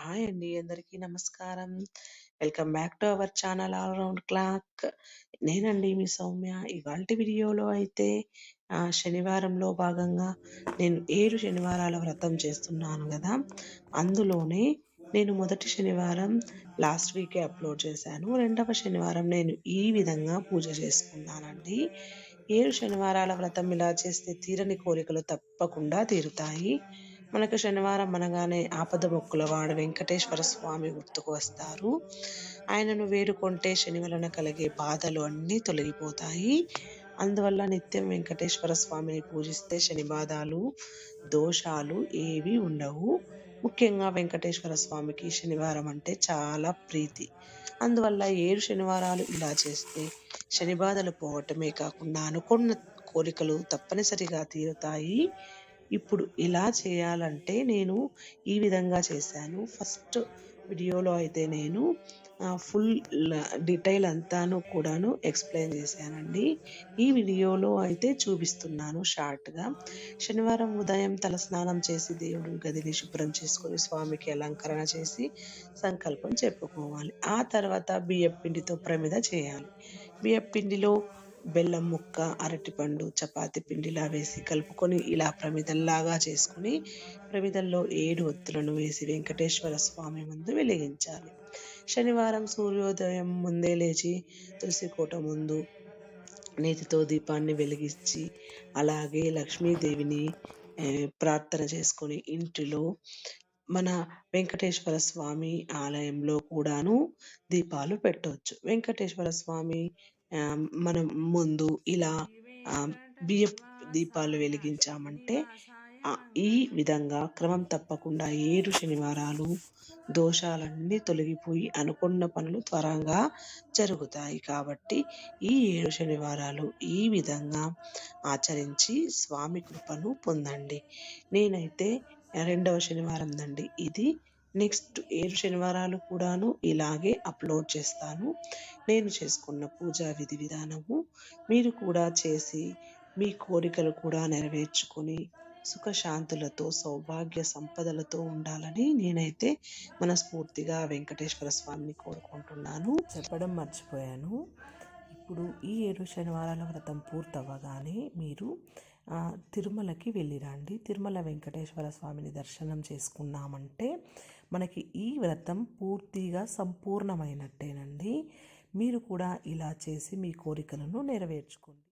Hi అండి. అందరికీ నమస్కారం. Welcome back to our channel all round clock. నేనండి మీ సౌమ్య. ఇవాల్టి వీడియోలో అయితే శనివారంలో భాగంగా నేను ఏడు శనివారాల వ్రతం చేస్తున్నాను కదా అందులోనే నేను మొదటి శనివారం లాస్ట్ వీకే అప్‌లోడ్ చేశాను. రెండవ శనివారం నేను ఈ విధంగా పూజ చేసుకున్నానండి. ఏడు శనివారాల వ్రతం ఇలా చేస్తే తీరని కోరికలు తప్పకుండా తీరుతాయి. మనకు శనివారం అనగానే ఆపద ఆపదమొక్కులవాడ వెంకటేశ్వర స్వామి గుర్తుకు వస్తారు. ఆయనను వేడుకుంటే శని వలన కలిగే బాధలు అన్నీ తొలగిపోతాయి. అందువల్ల నిత్యం వెంకటేశ్వర స్వామిని పూజిస్తే శని బాధలు, దోషాలు ఏవి ఉండవు. ముఖ్యంగా వెంకటేశ్వర స్వామికి శనివారం అంటే చాలా ప్రీతి. అందువల్ల ఏడు శనివారాలు ఇలా చేస్తే శని బాధలు పోవటమే కాకుండా అనుకున్న కోరికలు తప్పనిసరిగా తీరుతాయి. ఇప్పుడు ఇలా చేయాలంటే నేను ఈ విధంగా చేశాను. ఫస్ట్ వీడియోలో అయితే నేను ఫుల్ డీటెయిల్ అంతాను కూడాను ఎక్స్‌ప్లెయిన్ చేశానండి. ఈ వీడియోలో అయితే చూపిస్తున్నాను షార్ట్‌గా. శనివారం ఉదయం తలస్నానం చేసి దేవుడి గదిని శుభ్రం చేసుకొని స్వామికి అలంకరణ చేసి సంకల్పం చెప్పుకోవాలి. ఆ తర్వాత బియ్యపిండితో ప్రమిద చేయాలి. బియ్యపిండిలో బెల్లం ముక్క, అరటిపండు, చపాతి పిండిలా వేసి కలుపుకొని ఇలా ప్రమిదల్లాగా చేసుకొని ప్రమిదల్లో ఏడు ఒత్తులను వేసి వెంకటేశ్వర స్వామి ముందు వెలిగించాలి. శనివారం సూర్యోదయం ముందే లేచి తులసి కోట ముందు నేతితో దీపాన్ని వెలిగించి అలాగే లక్ష్మీదేవిని ప్రార్థన చేసుకొని ఇంటిలో మన వెంకటేశ్వర స్వామి ఆలయంలో కూడాను దీపాలు పెట్టవచ్చు వెంకటేశ్వర స్వామి మనం ముందు ఇలా బియ్య బియ్యపు దీపాలు వెలిగించామంటే ఈ విధంగా క్రమం తప్పకుండా ఏడు శనివారాలు దోషాలన్నీ తొలగిపోయి అనుకున్న పనులు త్వరగా జరుగుతాయి. కాబట్టి ఈ ఏడు శనివారాలు ఈ విధంగా ఆచరించి స్వామి కృపను పొందండి. నేనైతే రెండవ శనివారం శనివారందండి ఇది. నెక్స్ట్ ఏడు శనివారాలు కూడాను ఇలాగే అప్‌లోడ్ చేస్తాను. నేను చేసుకున్న పూజా విధి విధానము మీరు కూడా చేసి మీ కోరికలు కూడా నెరవేర్చుకొని సుఖశాంతులతో, సౌభాగ్య సంపదలతో ఉండాలని నేనైతే మనస్ఫూర్తిగా వెంకటేశ్వర స్వామిని కోరుకుంటున్నాను. చెప్పడం మర్చిపోయాను. ఇప్పుడు ఈ ఏడు శనివారాల వ్రతం పూర్తవ్వగానే మీరు తిరుమలకి వెళ్ళిరండి. తిరుమల వెంకటేశ్వర స్వామిని దర్శనం చేసుకున్నామంటే మనకి ఈ వ్రతం పూర్తిగా సంపూర్ణమైనట్టేనండి. మీరు కూడా ఇలా చేసి మీ కోరికలను నెరవేర్చుకోండి.